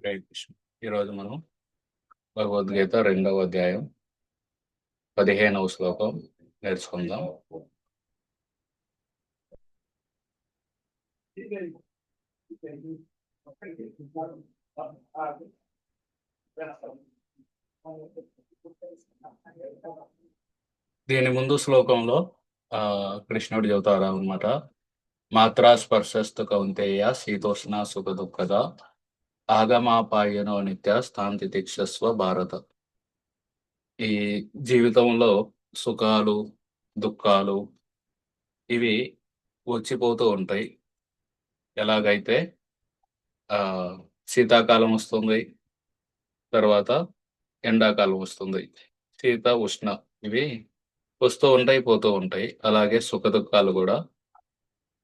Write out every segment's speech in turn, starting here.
హరే కృష్ణ. ఈరోజు మనం భగవద్గీత రెండవ అధ్యాయం పదిహేనవ శ్లోకం నేర్చుకుందాం. దీని ముందు శ్లోకంలో ఆ కృష్ణుడు చెబుతారు అనమాట మాత్రా స్పర్శస్తు కౌంతేయ శీతోష్ణ సుఖ దుఃఖద ఆగమాపాయనో నిత్య స్థాంతి తిక్షస్వ భారత. ఈ జీవితంలో సుఖాలు దుఃఖాలు ఇవి వచ్చిపోతూ ఉంటాయి. ఎలాగైతే శీతాకాలం వస్తుంది తర్వాత ఎండాకాలం వస్తుంది శీత ఉష్ణ ఇవి వస్తూ ఉంటాయి పోతూ ఉంటాయి. అలాగే సుఖ దుఃఖాలు కూడా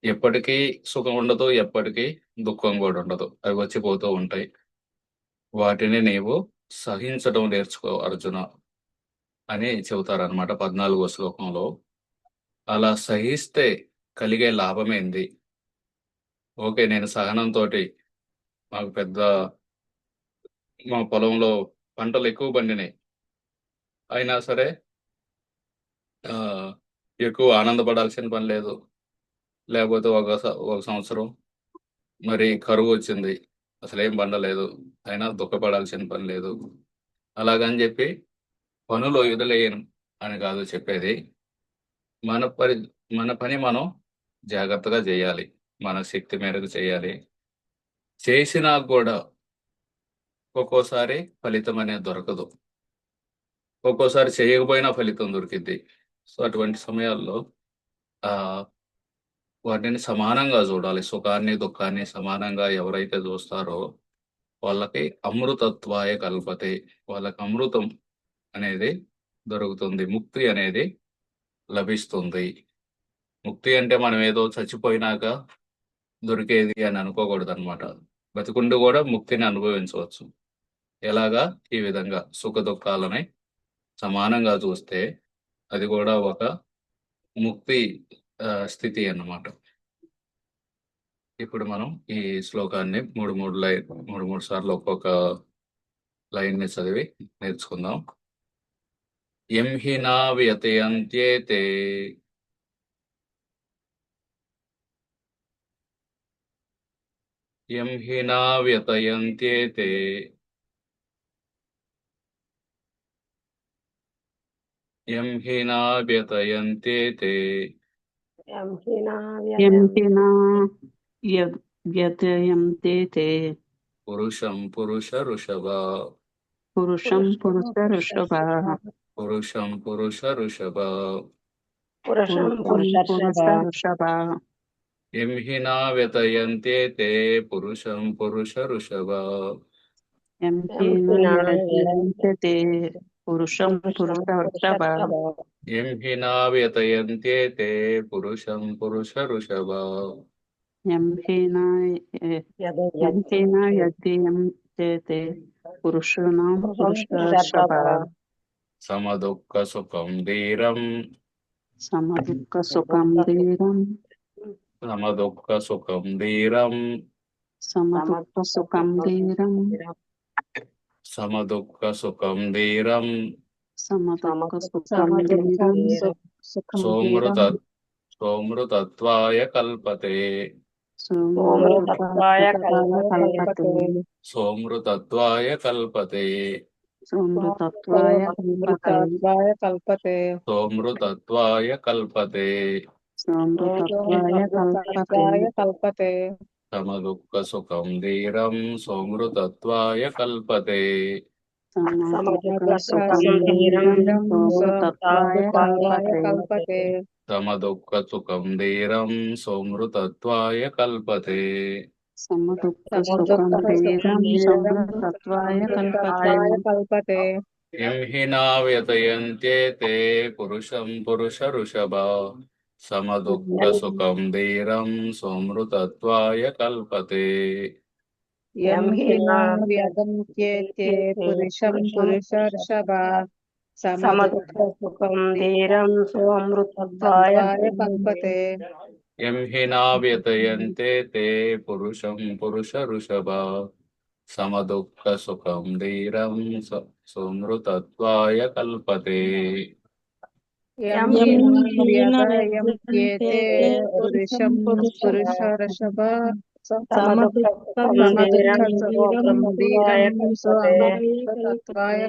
ఎప్పటికీ సుఖం ఉండదు ఎప్పటికీ దుఃఖం కూడా ఉండదు. అవి వచ్చిపోతూ ఉంటాయి. వాటిని నీవు సహించడం నేర్చుకో అర్జున అని చెబుతారనమాట పద్నాలుగో శ్లోకంలో. అలా సహిస్తే కలిగే లాభమేంది ఓకే నేను సహనంతో మాకు పెద్ద మా పొలంలో పంటలు ఎక్కువ పండినాయి. అయినా సరే ఎక్కువ ఆనందపడాల్సిన పని లేదు. లేకపోతే ఒక ఒక సంవత్సరం మరి కరువు వచ్చింది. అసలు ఏం పండలేదు అయినా దుఃఖపడాల్సిన పని లేదు. అలాగని చెప్పి పనులు వదిలేయను అని కాదు చెప్పేది. మన పని మన పని మనం జాగ్రత్తగా చేయాలి. మన శక్తి మేరకు చేయాలి. చేసినా కూడా ఒక్కోసారి ఫలితం అనేది దొరకదు. ఒక్కోసారి చేయకపోయినా ఫలితం దొరికిద్ది. సో అటువంటి సమయాల్లో ఆ వాటిని సమానంగా చూడాలి. సుఖాన్ని దుఃఖాన్ని సమానంగా ఎవరైతే చూస్తారో వాళ్ళకి అమృతత్వాయ కల్పతే వాళ్ళకి అమృతం అనేది దొరుకుతుంది. ముక్తి అనేది లభిస్తుంది. ముక్తి అంటే మనం ఏదో చచ్చిపోయినాక దొరికేది అని అనుకోకూడదు అనమాట బతికుండి కూడా ముక్తిని అనుభవించవచ్చు. ఎలాగా? ఈ విధంగా సుఖ దుఃఖాలని సమానంగా చూస్తే అది కూడా ఒక ముక్తి స్థితి అన్నమాట. ఇప్పుడు మనం ఈ శ్లోకాన్ని మూడు మూడు లైన్ మూడు మూడు సార్లు ఒక్కొక్క లైన్ని చదివి నేర్చుకుందాం. ఎం హినా వ్యతయంత్యేతే ఎం హినా వ్యతయంత్యేతే ఎం హినా వ్యతయంత్యేతే వ్యతయంతే తే పురుషం పురుష ఋషభ పురుషం పురుష ఋషభ పురుషం పురుష ఋషభ పురుషం పురుషం ఋషభ యం హినా హినా వ్యతయంతే తే పురుషం పురుష ఋషభ పురుషం పురుష ఋషభ యం హినా యం హినా యద్యంతే తే పురుషాణం పురుష ఋషభ సమదుఃఖ సుఖం ధీరం సమదుఃఖ సుఖం ధీరం సమదుఃఖ సుఖం ధీరం సమదుఃఖ సుఖం సోమృత సోమృతత్వాయ కల్పతే. సోమృతత్వాయ కల్పతే. సోమృతత్వాయ కల్పతే. సోమృతత్వాయ కల్పతే కల్పతే. సోమృతత్వాయ కల్పతే. సోమృతత్వాయ కల్పతే. కల్పతే. సమదుఃఖ సుఖం ధీరం సోమృతత్వాయ కల్పతే. సమదుఃఖ సుఖం ధీరం సోమృతత్వాయ కల్పతే. కల్పతే. పురుషం పురుష ఋషభ. సమదుఃఖ సుఖం ధీరం సోమృతత్వాయ కల్పతే. యం హినా వ్యదంత్యేతే పురుషం పురుషర్షభ సమదుఃఖ సుఖం ధీరం సోమృతత్వాయ కల్పతే ఎం హినా వ్యతయంతే తే పురుషం పురుష ఋషభ సమదుఃఖ సుఖం ధీరం స- సుమృతత్వాయ కల్పతే యం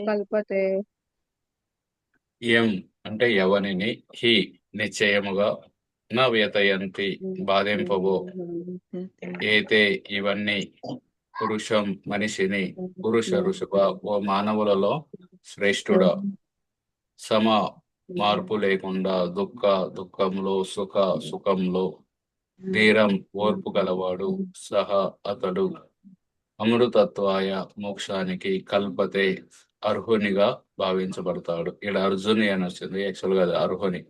కల్పతే ఎం అంటే ఎవనిని హి నిశ్చయముగా నా వ్యతయంతి బాధింపబో ఏతే ఇవన్నీ పురుషం మనిషిని పురుష ఋషభ ఓ మానవులలో శ్రేష్ఠుడా సమ మార్పు లేకుండా దుఃఖ దుఃఖంలో సుఖ సుఖంలో ధీరం ఓర్పు గలవాడు సహా అతడు. అమృతత్వాయ మోక్షానికి కల్పతే అర్హునిగా భావించబడతాడు. ఇక్కడ అర్జుని అని వచ్చింది. యాక్చువల్గా అది అర్హుని.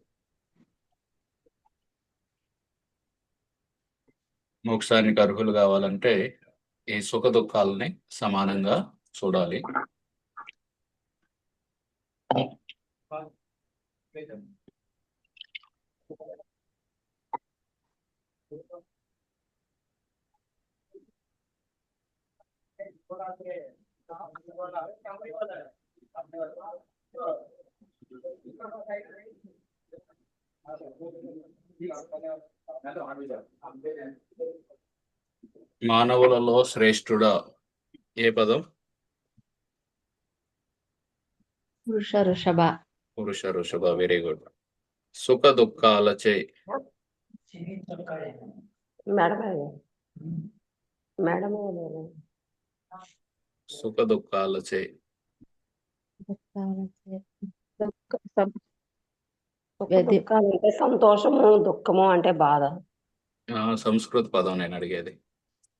మోక్షానికి అర్హులు కావాలంటే ఈ సుఖ దుఃఖాలని సమానంగా చూడాలి. మానవులలో శ్రేష్ఠుడా ఏ పదం? పురుష ఋషభ. పురుష ఋషభ వెరీ గుడ్ సుఖ దుఃఖాలచే సుఖ దుఃఖాలచే. దుఃఖాలు అంటే సంతోషము దుఃఖము అంటే బాధ. సంస్కృత పదం నేను అడిగేది.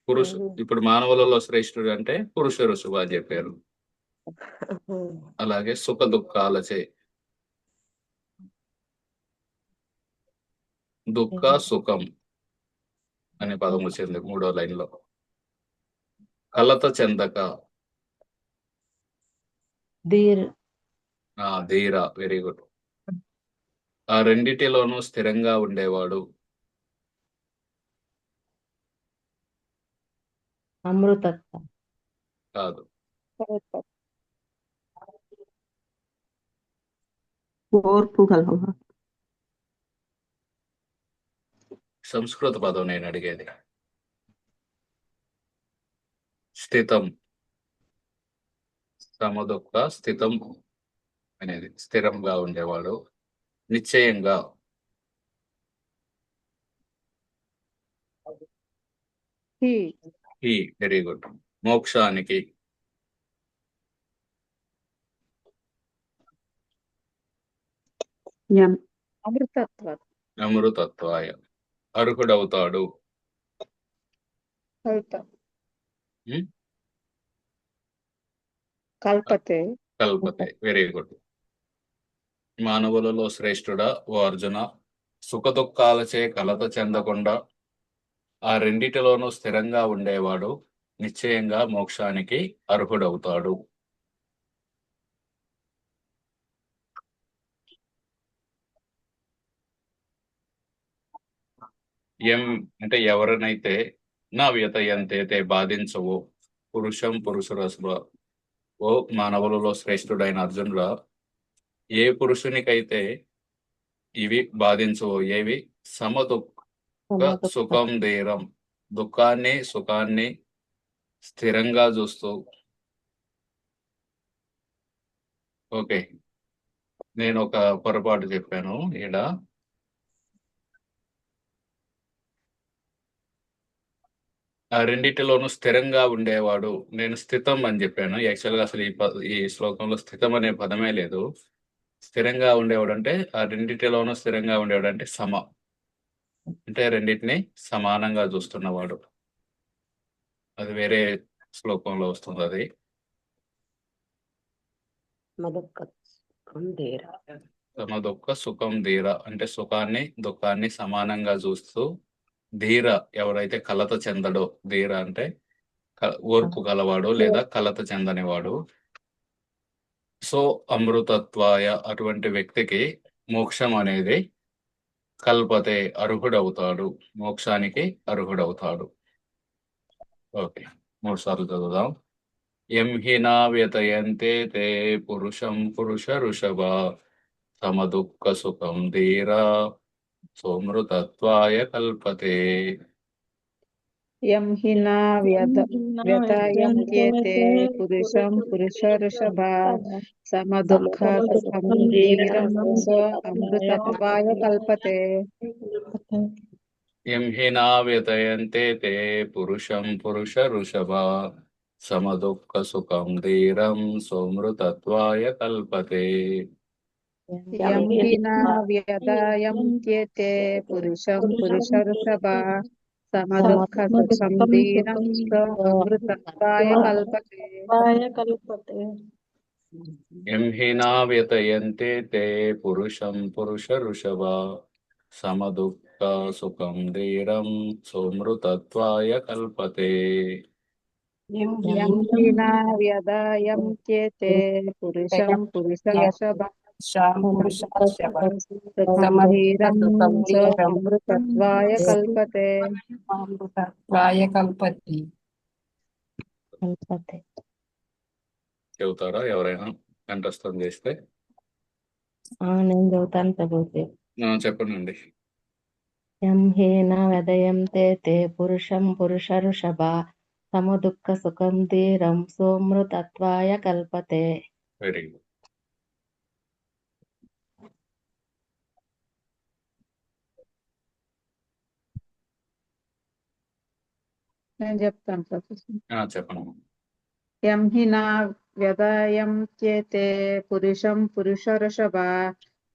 పురుష ఇప్పుడు మానవులలో శ్రేష్ఠుడు అంటే పురుష ఋషభ అని చెప్పారు. అలాగే సుఖ దుఃఖాలచే. దుఃఖ సుఖం అనే పదం వచ్చింది మూడో లైన్లో కలత చెందక. ధీర్. Very good. ఆ రెండిటిలోనూ స్థిరంగా ఉండేవాడు. అమృతత్వ. కాదు. ఓర్పు గలవాడు. సంస్కృత పదం నేను అడిగేది. స్థితం. సమదుఃఖ స్థితం అనేది స్థిరంగా ఉండేవాడు. నిశ్చయంగా. Very good. మోక్షానికి. అమృతత్వ అమృతత్వాయ. అర్హుడవుతాడు. కల్ప? కల్పతే. కల్పతే. Very good. మానవులలో శ్రేష్ఠుడా ఓ అర్జున. సుఖ దుఃఖాలచే కలత చెందకుండా ఆ రెండిటిలోనూ స్థిరంగా ఉండేవాడు. నిశ్చయంగా మోక్షానికి అర్హుడవుతాడు. ఎం అంటే ఎవరినైతే నా వ్యతయంతే బాధించవో పురుషం పురుషురస్వ ఓ మానవులలో శ్రేష్ఠుడైన అర్జునుడా ఏ పురుషునికైతే ఇవి బాధించవో ఏవి? సమదుఃఖ సుఖం ధీరం దుఃఖాన్ని సుఖాన్ని స్థిరంగా చూస్తూ. ఓకే. నేను ఒక పొరపాటు చెప్పాను ఈడ. రెండిటిలోనూ స్థిరంగా ఉండేవాడు. నేను స్థితం అని చెప్పాను. యాక్చువల్గా అసలు ఈ ప- ఈ శ్లోకంలో స్థితం అనే పదమే లేదు. స్థిరంగా ఉండేవాడు అంటే ఆ రెండిటిలోనూ స్థిరంగా ఉండేవాడు అంటే సమ. అంటే రెండింటిని సమానంగా చూస్తున్నవాడు. అది వేరే శ్లోకంలో వస్తుంది అది. తమ దుఃఖ సుఖం ధీర అంటే సుఖాన్ని దుఃఖాన్ని సమానంగా చూస్తూ ధీర ఎవరైతే కలత చెందడో ధీర అంటే ఓర్పు గలవాడు లేదా కలత చెందనివాడు. సో అమృతత్వాయ అటువంటి వ్యక్తికి మోక్షం అనేది కల్పతే అర్హుడవుతాడు. మోక్షానికి అర్హుడవుతాడు. ఓకే మూడు సార్లు చదువుదాం. ఎం హినా వ్యతయంతే తే పురుషం పురుష ఋషభ సమదుఃఖ సుఖం ధీరా. సోమృతత్వాయ కల్పతే యం హి నా వ్యత వ్యతయంత్యేతే పురుషం పురుషర్షభ సమదుఃఖ సుఖం ధీరం సో అమృతత్వాయ కల్పతే ఎం హినా వ్యతయంతే తే పురుషం పురుష ఋషభ సమదుఃఖ సుఖం ధీరం సోమృతత్వాయ కల్పతే యం హి నా వ్యతయంత్యేతే పురుషం పురుషర్షభ సమదుఃఖ సుఖం ధీరం సో అమృతత్వాయ కల్పతే ఎం హినా వ్యతయంతే తే పురుషం పురుష ఋషభ సమదుఃఖ సుఖం కల్పతి చెబుతారా? ఎవరైనా కంఠస్థం చేస్తే? నేను ఆ, చెప్పండి యం హేన వ్యదయం తే తే పురుషం పురుష ఋషభ సముదుఃఖ సుఖం ధీరం సోమృతత్వాయ కల్పతే। Very good. నేను చెప్తాను ఆ, చెప్పండి యం హి నా వ్యదయంత్యేతే పురుషం పురుషర్షభ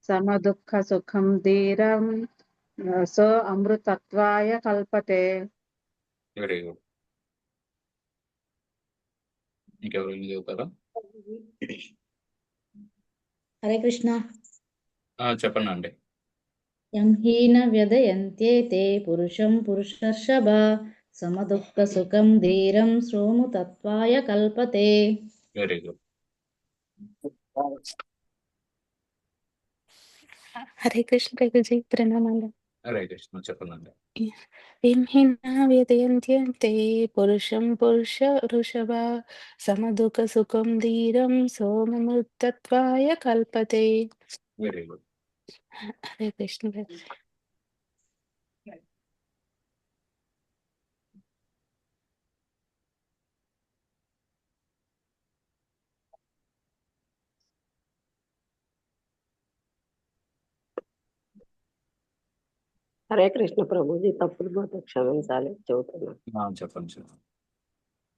సమదుఃఖ సుఖం ధీరం సో అమృతత్వాయ కల్పతే. వెరీ గుడ్ ఇంకెవరైనా చెబుతారా హరే కృష్ణ. ఆ, చెప్పండి అండి. యం హీన వ్యదయంత్యేతే పురుషం పురుషర్షభ సమదుఃఖ సుఖం ధీరం సోముతత్వాయ కల్పతే వెరీ గుడ్ హరే కృష్ణ ప్రభుజీ ప్రణామాలు హరే కృష్ణ చెప్పండి పురుషం పురుష ఋషభ సమదుఃఖ సుఖం ధీరం సోమమృతత్వాయ కల్పతే వెరీ గుడ్ హరే కృష్ణ హరే కృష్ణ ప్రభుజీ తప్పులు పోతే క్షమించాలి చెబుతున్నా ఆ, చెప్పండి చెప్పండి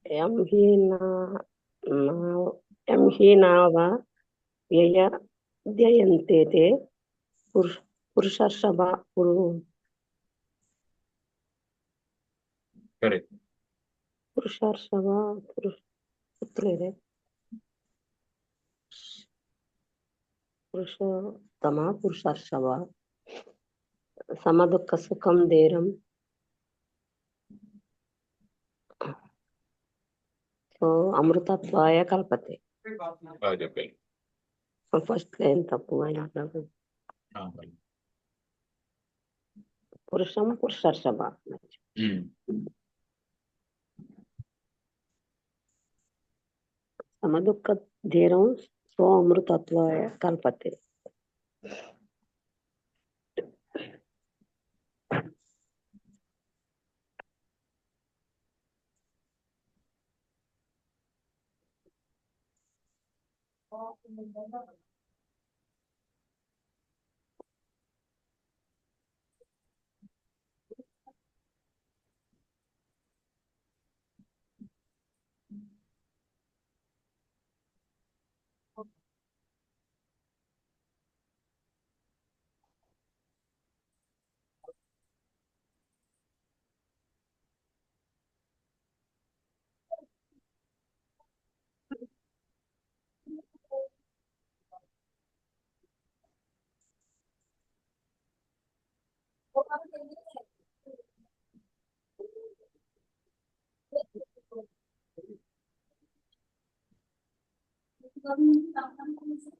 ఎం హి నా నా- ఎం హి నావ వ్యయ ధ్యయంతే తే పురుష పురుషర్షభ పురు కరెక్ట్ పురుషర్షభ పురుష గుర్తులేదే పురుషోత్తమ పురుషర్షభ సమదుఃఖ సుఖం ధీరం సో అమృతత్వాయ కల్పతే. ఫస్ట్ లైన్ తప్పు పురుషం పురుషర్షభ. సమదుఃఖ ధీరం సో అమృతత్వాయ కల్పతే. 어, 그러면 내가 咱们，咱们公司。